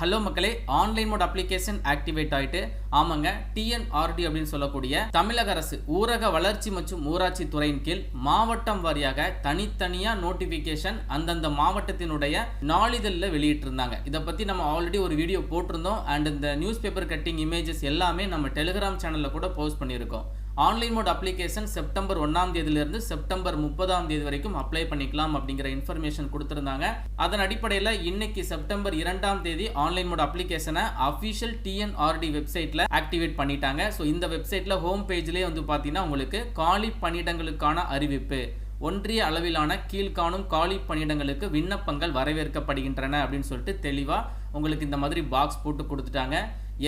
Hello மக்களே online mode application activate ஆயிட்டு ஆமாங்க டிஎன்ஆர்டி அப்படின்னு சொல்லக்கூடிய தமிழக அரசு ஊரக வளர்ச்சி மற்றும் ஊராட்சி துறையின் கீழ் மாவட்டம் வாரியாக தனித்தனியா நோட்டிபிகேஷன் அந்தந்த மாவட்டத்தினுடைய நாளிதழில் வெளியிட்டிருந்தாங்க. இதை பத்தி நம்ம ஆல்ரெடி ஒரு வீடியோ போட்டிருந்தோம். அண்ட் இந்த நியூஸ் பேப்பர் கட்டிங் இமேஜஸ் எல்லாமே நம்ம டெலிகிராம் சேனல்ல கூட போஸ்ட் பண்ணியிருக்கோம். ஆன்லைன் மோட் அப்ளிகேஷன் செப்டம்பர் ஒன்றாம் தேதியிலிருந்து செப்டம்பர் முப்பதாம் தேதி வரைக்கும் அப்ளை பண்ணிக்கலாம் அப்படிங்கிற இன்ஃபர்மேஷன் கொடுத்துருந்தாங்க. அதன் அடிப்படையில் இன்னைக்கு செப்டம்பர் இரண்டாம் தேதி ஆன்லைன் மோட் அப்ளிகேஷனை அஃபிஷியல் டிஎன்ஆர்டி வெப்சைட்டில் ஆக்டிவேட் பண்ணிட்டாங்க. ஸோ இந்த வெப்சைட்டில் ஹோம் பேஜ்லேயே வந்து பார்த்தீங்கன்னா உங்களுக்கு காலி பணியிடங்களுக்கான அறிவிப்பு ஒன்றிய அளவிலான கீழ்காணும் காலி பணியிடங்களுக்கு விண்ணப்பங்கள் வரவேற்கப்படுகின்றன அப்படின்னு சொல்லிட்டு தெளிவாக உங்களுக்கு இந்த மாதிரி பாக்ஸ் போட்டு கொடுத்துட்டாங்க.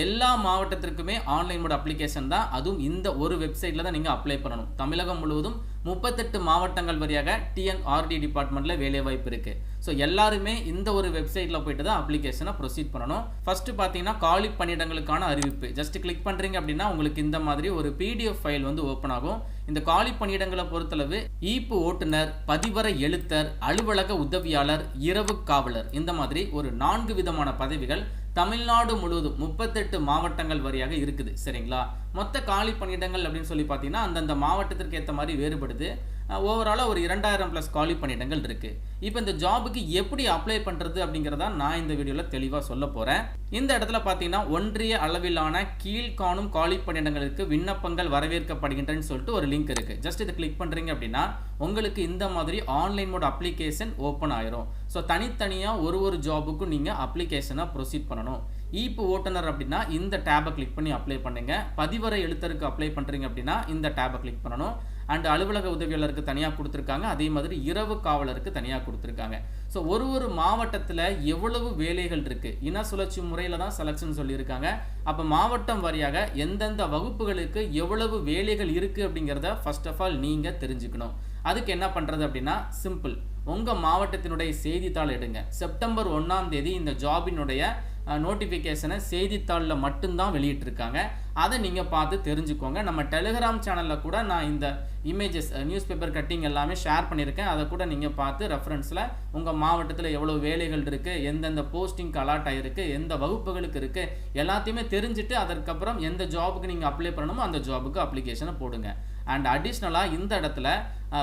எல்லா மாவட்டத்திற்குமே ஆன்லைன் மோட் அப்ளிகேஷன் தான். அதுவும் இந்த ஒரு வெப்சைட்டில் தான் நீங்கள் அப்ளை பண்ணணும். தமிழகம் முழுவதும் முப்பத்தெட்டு மாவட்டங்கள் வழியாக டிஎன்ஆர்டி டிபார்ட்மெண்ட்டில் வேலை வாய்ப்பு இருக்குது ஸோ எல்லாருமே இந்த ஒரு வெப்சைட்டில் போயிட்டு தான் அப்ளிகேஷனை ப்ரொசீட் பண்ணணும். ஃபஸ்ட்டு பார்த்தீங்கன்னா காலி பணியிடங்களுக்கான அறிவிப்பு. ஜஸ்ட் கிளிக் பண்ணுறீங்க அப்படின்னா உங்களுக்கு இந்த மாதிரி ஒரு பிடிஎஃப் ஃபைல் வந்து ஓப்பன் ஆகும். இந்த காலி பணியிடங்களை பொறுத்தளவு ஈப்பு ஓட்டுநர் பதிவர எழுத்தர் அலுவலக உதவியாளர் இரவு காவலர் இந்த மாதிரி ஒரு நான்கு விதமான பதவிகள் தமிழ்நாடு முழுவதும் முப்பத்தெட்டு மாவட்டங்கள் வழியாக இருக்குது. சரிங்களா? மொத்த காலி பணியிடங்கள் அப்படின்னு சொல்லி பார்த்தீங்கன்னா அந்தந்த மாவட்டத்திற்கு ஏற்ற மாதிரி வேறுபடுது. ஓவராலாக ஒரு இரண்டாயிரம் ப்ளஸ் காலி பணியிடங்கள் இருக்குது இப்போ இந்த ஜாபுக்கு எப்படி அப்ளை பண்ணுறது அப்படிங்கிறதா நான் இந்த வீடியோவில் தெளிவாக சொல்ல போகிறேன் இந்த இடத்துல பார்த்தீங்கன்னா ஒன்றிய அளவிலான கீழ்காணும் காலி பணியிடங்களுக்கு விண்ணப்பங்கள் வரவேற்கப்படுகின்றன்னு சொல்லிட்டு ஒரு லிங்க் இருக்குது ஜஸ்ட் இதை கிளிக் பண்ணுறீங்க அப்படின்னா உங்களுக்கு இந்த மாதிரி ஆன்லைன் மோட் அப்ளிகேஷன் ஓப்பன் ஆயிரும். ஸோ தனித்தனியாக ஒரு ஒரு ஜாபுக்கும் நீங்கள் அப்ளிகேஷனாக ப்ரொசீட் பண்ணணும். ஈப்பு ஓட்டுநர் அப்படின்னா இந்த டேபை கிளிக் பண்ணி அப்ளை பண்ணுங்கள் பதிவரை எழுத்தருக்கு அப்ளை பண்ணுறீங்க அப்படின்னா இந்த டேபை கிளிக் பண்ணணும். அண்ட் அலுவலக உதவியாளருக்கு தனியாக கொடுத்துருக்காங்க. அதே மாதிரி இரவு காவலருக்கு தனியாக கொடுத்துருக்காங்க. ஸோ ஒரு ஒரு மாவட்டத்தில் எவ்வளவு வேலைகள் இருக்குது இன சுழற்சி முறையில் தான் செலெக்ஷன் சொல்லியிருக்காங்க. அப்போ மாவட்டம் வாரியாக எந்தெந்த வகுப்புகளுக்கு எவ்வளவு வேலைகள் இருக்குது அப்படிங்கிறத ஃபர்ஸ்ட் ஆஃப் ஆல் நீங்கள் தெரிஞ்சுக்கணும். அதுக்கு என்ன பண்ணுறது அப்படின்னா சிம்பிள் உங்கள் மாவட்டத்தினுடைய செய்தித்தாள் எடுங்க. செப்டம்பர் ஒன்றாம் தேதி இந்த ஜாபினுடைய நோட்டிஃபிகேஷனை செய்தித்தாளில் மட்டும்தான் வெளியிட்டிருக்காங்க. அதை நீங்கள் பார்த்து தெரிஞ்சுக்கோங்க. நம்ம டெலிகிராம் சேனலில் கூட நான் இந்த இமேஜஸ் நியூஸ் பேப்பர் கட்டிங் எல்லாமே ஷேர் பண்ணியிருக்கேன். அதை கூட நீங்கள் பார்த்து ரெஃபரன்ஸில் உங்கள் மாவட்டத்தில் எவ்வளோ வேலைகள் இருக்குது எந்தெந்த போஸ்டிங்க்கு அலாட் ஆகிருக்கு எந்த வகுப்புகளுக்கு இருக்குது எல்லாத்தையுமே தெரிஞ்சுட்டு அதற்கப்புறம் எந்த ஜாபுக்கு நீங்கள் அப்ளை பண்ணணுமோ அந்த ஜாபுக்கு அப்ளிகேஷனை போடுங்க. அண்ட் அடிஷ்னலாக இந்த இடத்துல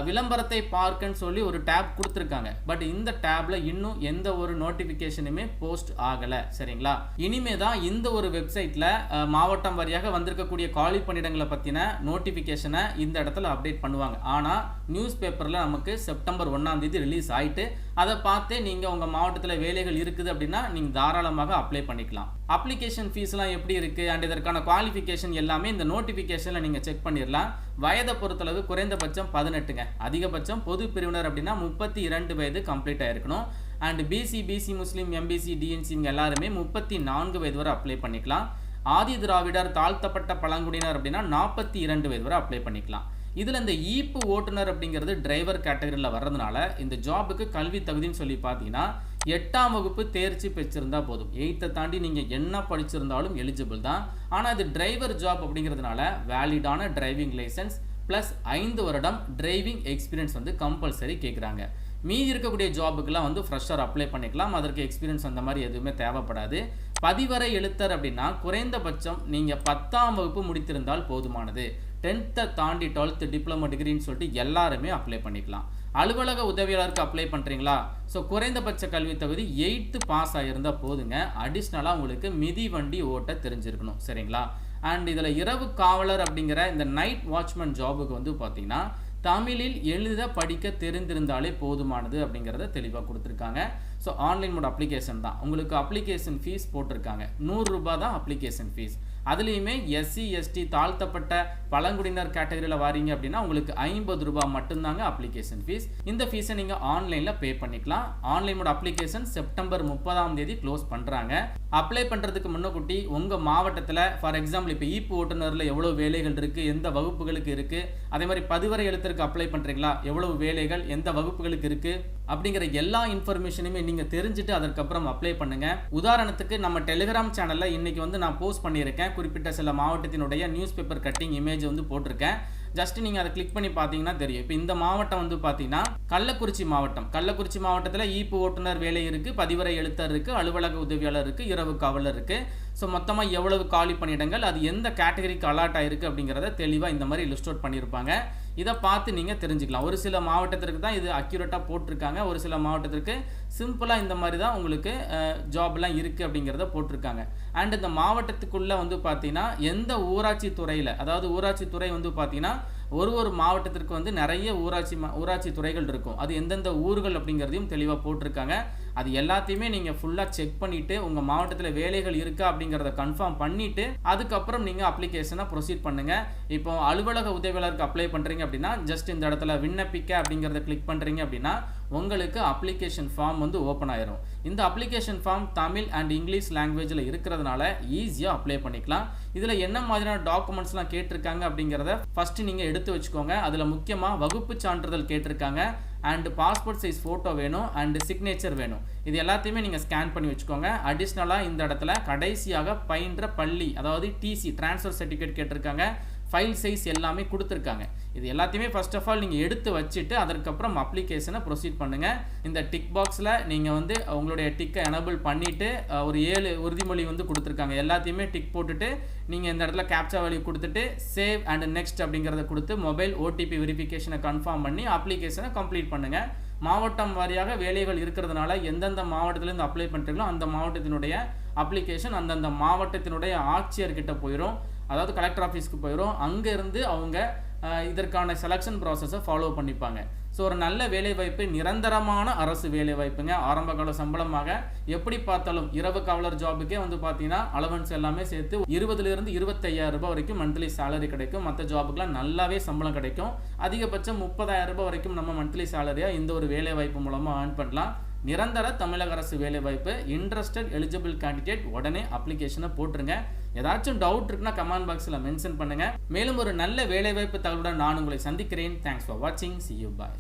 விளம்பரத்தை பார்க்கன்னு சொல்லி ஒரு டேப் கொடுத்துருக்காங்க. பட் இந்த டேப்ல இன்னும் எந்த ஒரு நோட்டிஃபிகேஷனுமே போஸ்ட் ஆகலை. சரிங்களா? இனிமே தான் இந்த ஒரு வெப்சைட்டில் மாவட்டம் வரியாக வந்திருக்கக்கூடிய காலி பணியிடங்களை பற்றின நோட்டிஃபிகேஷனை இந்த இடத்துல அப்டேட் பண்ணுவாங்க. ஆனால் நியூஸ் பேப்பரில் நமக்கு செப்டம்பர் ஒன்றாம் தேதி ரிலீஸ் ஆயிட்டு அதை பார்த்தே நீங்கள் உங்கள் மாவட்டத்தில் வேலைகள் இருக்குது அப்படின்னா நீங்கள் தாராளமாக அப்ளை பண்ணிக்கலாம். அப்ளிகேஷன் ஃபீஸ்லாம் எப்படி இருக்குது அண்ட் இதற்கான குவாலிஃபிகேஷன் எல்லாமே இந்த நோட்டிஃபிகேஷனில் நீங்கள் செக் பண்ணிடலாம் வயதை பொறுத்தளவு குறைந்தபட்சம் பதினெட்டுங்க. அதிகபட்சம் பொது பிரிவினர் அப்படின்னா முப்பத்தி இரண்டு வயது கம்ப்ளீட் ஆயிருக்கணும். And BC BC Muslim MBC DNC இவங்க எல்லாருமே முப்பத்தி நான்கு வயது வரை அப்ளை பண்ணிக்கலாம். ஆதி திராவிடர் தாழ்த்தப்பட்ட பழங்குடியினர் அப்படின்னா நாற்பத்தி இரண்டு வயது வரை அப்ளை பண்ணிக்கலாம். இதில் இந்த ஈப்பு ஓட்டுநர் அப்படிங்கிறது டிரைவர் கேட்டகரியில் வர்றதுனால இந்த ஜாபுக்கு கல்வி தகுதின்னு சொல்லி பார்த்தீங்கன்னா எட்டாம் வகுப்பு தேர்ச்சி பெற்றிருந்தா போதும். எயித்தை தாண்டி நீங்கள் என்ன படிச்சிருந்தாலும் எலிஜிபிள் தான். ஆனால் இது டிரைவர் ஜாப் அப்படிங்கிறதுனால வேலிடான டிரைவிங் லைசன்ஸ் ப்ளஸ் ஐந்து வருடம் டிரைவிங் எக்ஸ்பீரியன்ஸ் வந்து கம்பல்சரி கேட்குறாங்க மீதி இருக்கக்கூடிய ஜாபுக்கெலாம் வந்து ஃப்ரெஷர் அப்ளை பண்ணிக்கலாம். அதற்கு எக்ஸ்பீரியன்ஸ் அந்த மாதிரி எதுவுமே தேவைப்படாது. பதிவரை எழுத்தர் அப்படின்னா குறைந்தபட்சம் நீங்கள் பத்தாம் வகுப்பு முடித்திருந்தால் போதுமானது. டென்த்தை தாண்டி டுவெல்த்து டிப்ளமோ டிகிரின்னு சொல்லிட்டு எல்லாருமே அப்ளை பண்ணிக்கலாம். அலுவலக உதவியாளருக்கு அப்ளை பண்ணுறீங்களா ஸோ குறைந்தபட்ச கல்வி தகுதி எயித்து பாஸ் ஆகியிருந்தால் போதுங்க. அடிஷ்னலாக உங்களுக்கு மிதி வண்டி ஓட்ட தெரிஞ்சிருக்கணும். சரிங்களா? அண்ட் இதில் இரவு காவலர் அப்படிங்கிற இந்த நைட் வாட்ச்மேன் ஜாபுக்கு வந்து பார்த்தீங்கன்னா தமிழில் எழுத படிக்க தெரிந்திருந்தாலே போதுமானது அப்படிங்கிறத தெளிவாக கொடுத்துருக்காங்க. ஸோ ஆன்லைன் மோட் அப்ளிகேஷன் தான். உங்களுக்கு அப்ளிகேஷன் ஃபீஸ் போட்டிருக்காங்க. நூறுரூபா தான் அப்ளிகேஷன் ஃபீஸ் அதுலேயுமே எஸ்சி எஸ்டி தாழ்த்தப்பட்ட பழங்குடியினர் கேட்டகரியில் வாரீங்க அப்படின்னா உங்களுக்கு ஐம்பது ரூபாய் மட்டும்தாங்க அப்ளிகேஷன் ஃபீஸ் இந்த ஃபீஸை நீங்கள் ஆன்லைனில் பே பண்ணிக்கலாம். ஆன்லைனோட அப்ளிகேஷன் செப்டம்பர் முப்பதாம் தேதி க்ளோஸ் பண்ணுறாங்க அப்ளை பண்ணுறதுக்கு முன்னக்கூட்டி உங்கள் மாவட்டத்தில் ஃபார் எக்ஸாம்பிள் இப்போ ஈப்பு ஓட்டுநரில் எவ்வளோ வேலைகள் இருக்குது எந்த வகுப்புகளுக்கு இருக்குது அதே மாதிரி பதிவரை எழுத்திற்கு அப்ளை பண்ணுறீங்களா எவ்வளவு வேலைகள் எந்த வகுப்புகளுக்கு இருக்குது அப்படிங்கிற எல்லா இன்ஃபர்மேஷனுமே நீங்கள் தெரிஞ்சுட்டு அதற்கப்புறம் அப்ளை பண்ணுங்கள் உதாரணத்துக்கு நம்ம டெலிகிராம் சேனலில் இன்றைக்கி வந்து நான் போஸ்ட் பண்ணியிருக்கேன். குறிப்பிட்ட சில மாவட்டத்தினுடைய நியூஸ் பேப்பர் கட்டிங் இமேஜ் வந்து போட்டிருக்கேன். ஜஸ்ட் நீங்கள் அதை கிளிக் பண்ணி பார்த்தீங்கன்னா தெரியும். இப்போ இந்த மாவட்டம் வந்து பார்த்தீங்கன்னா கள்ளக்குறிச்சி மாவட்டம். கள்ளக்குறிச்சி மாவட்டத்தில் ஈப்பு ஓட்டுநர் வேலை இருக்குது பதிவரை எழுத்தர் இருக்குது அலுவலக உதவியாளர் இருக்குது இரவு காவலர் இருக்குது ஸோ மொத்தமாக எவ்வளவு காலி பணியிடங்கள் அது எந்த கேட்டகரிக்கு அலாட் ஆயிருக்கு அப்படிங்கிறத தெளிவாக இந்த மாதிரி லிஸ்ட் அவுட் பண்ணியிருப்பாங்க. இதை பார்த்து நீங்கள் தெரிஞ்சுக்கலாம். ஒரு சில மாவட்டத்திற்கு தான் இது அக்யூரேட்டாக போட்டிருக்காங்க. ஒரு சில மாவட்டத்திற்கு சிம்பிளாக இந்த மாதிரி தான் உங்களுக்கு ஜாப்லாம் இருக்குது அப்படிங்கிறத போட்டிருக்காங்க. அண்ட் இந்த மாவட்டத்துக்குள்ளே வந்து பார்த்தீங்கன்னா எந்த ஊராட்சி துறையில் அதாவது ஊராட்சி துறை வந்து பார்த்தீங்கன்னா ஒரு ஒரு மாவட்டத்திற்கு வந்து நிறைய ஊராட்சி மா- ஊராட்சி துறைகள் இருக்கும். அது எந்தெந்த ஊர்கள் அப்படிங்கிறதையும் தெளிவாக போட்டிருக்காங்க. அது எல்லாத்தையுமே நீங்கள் ஃபுல்லாக செக் பண்ணிவிட்டு உங்கள் மாவட்டத்தில் வேலைகள் இருக்கா அப்படிங்கிறத கன்ஃபார்ம் பண்ணிவிட்டு அதுக்கப்புறம் நீங்கள் அப்ளிகேஷனை ப்ரொசீட் பண்ணுங்கள் இப்போ அலுவலக உதவியாளருக்கு அப்ளை பண்ணுறீங்க அப்படின்னா ஜஸ்ட் இந்த இடத்துல விண்ணப்பிக்க அப்படிங்கிறத கிளிக் பண்ணுறீங்க அப்படின்னா உங்களுக்கு அப்ளிகேஷன் ஃபார்ம் வந்து ஓப்பன் ஆயிரும். இந்த application form Tamil and English லாங்குவேஜில் இருக்கிறதுனால ஈஸியாக அப்ளை பண்ணிக்கலாம். இதில் என்ன மாதிரியான டாக்குமெண்ட்ஸ்லாம் கேட்டிருக்காங்க அப்படிங்கிறத ஃபஸ்ட்டு நீங்கள் எடுத்து வச்சுக்கோங்க. அதில் முக்கியமாக வகுப்பு சான்றிதழ் கேட்டிருக்காங்க. அண்டு பாஸ்போர்ட் சைஸ் ஃபோட்டோ வேணும் அண்டு சிக்னேச்சர் வேணும். இது எல்லாத்தையுமே நீங்கள் ஸ்கேன் பண்ணி வச்சுக்கோங்க. அடிஷ்னலாக இந்த இடத்துல கடைசியாக பயின்ற பள்ளி அதாவது டிசி ட்ரான்ஸ்ஃபர் சர்டிஃபிகேட் கேட்டிருக்காங்க. ஃபைல் சைஸ் எல்லாமே கொடுத்துருக்காங்க. இது எல்லாத்தையுமே ஃபர்ஸ்ட் ஆஃப் ஆல் நீங்கள் எடுத்து வச்சுட்டு அதற்கப்புறம் அப்ளிகேஷனை ப்ரொசீட் பண்ணுங்கள் இந்த டிக் பாக்ஸில் நீங்கள் வந்து உங்களுடைய டிக்கை எனபிள் பண்ணிவிட்டு ஒரு ஏழு உறுதிமொழி வந்து கொடுத்துருக்காங்க. எல்லாத்தையுமே டிக் போட்டுட்டு நீங்கள் இந்த இடத்துல கேப்சா வேல்யூ கொடுத்துட்டு சேவ் அண்ட் நெக்ஸ்ட் அப்படிங்கிறத கொடுத்து மொபைல் ஓடிபி வெரிஃபிகேஷனை கன்ஃபார்ம் பண்ணி அப்ளிகேஷனை கம்ப்ளீட் பண்ணுங்கள் மாவட்டம் வாரியாக வேலைகள் இருக்கிறதுனால எந்தெந்த மாவட்டத்திலேருந்து அப்ளை பண்ணுறீங்களோ அந்த மாவட்டத்தினுடைய அப்ளிகேஷன் அந்தந்த மாவட்டத்தினுடைய ஆட்சியர்கிட்ட போயிடும் அதாவது கலெக்டர் ஆஃபீஸ்க்கு போயிடும் அங்கேருந்து அவங்க இதற்கான செலெக்ஷன் ப்ராசஸை ஃபாலோ பண்ணிப்பாங்க. ஸோ ஒரு நல்ல வேலைவாய்ப்பு நிரந்தரமான அரசு வேலைவாய்ப்புங்க. ஆரம்பகால சம்பளமாக எப்படி பார்த்தாலும் இரவு காவலர் ஜாபுக்கே வந்து பார்த்தீங்கன்னா அலவன்ஸ் எல்லாமே சேர்த்து இருபதுலேருந்து இருபத்தையாயிரம் ரூபாய் வரைக்கும் மந்த்லி சேலரி கிடைக்கும். மற்ற ஜாபுக்குலாம் நல்லாவே சம்பளம் கிடைக்கும். அதிகபட்சம் முப்பதாயிரம் ரூபாய் வரைக்கும் நம்ம மந்த்லி சேலரியாக இந்த ஒரு வேலைவாய்ப்பு மூலமாக ஏர்ன் பண்ணலாம். நிரந்தர தமிழக அரசு வேலைவாய்ப்பு இன்ட்ரெஸ்டட் எலிஜிபிள் கேண்டிடேட் உடனே அப்ளிகேஷனை போட்டுருங்க. ஏதாச்சும் டவுட் இருக்குன்னா கமெண்ட் பாக்ஸில் மென்ஷன் பண்ணுங்கள் மேலும் ஒரு நல்ல வேலைவாய்ப்பு தகவலுடன் நான் உங்களை சந்திக்கிறேன். தேங்க்ஸ் ஃபார் வாட்சிங் சி யூ பாய்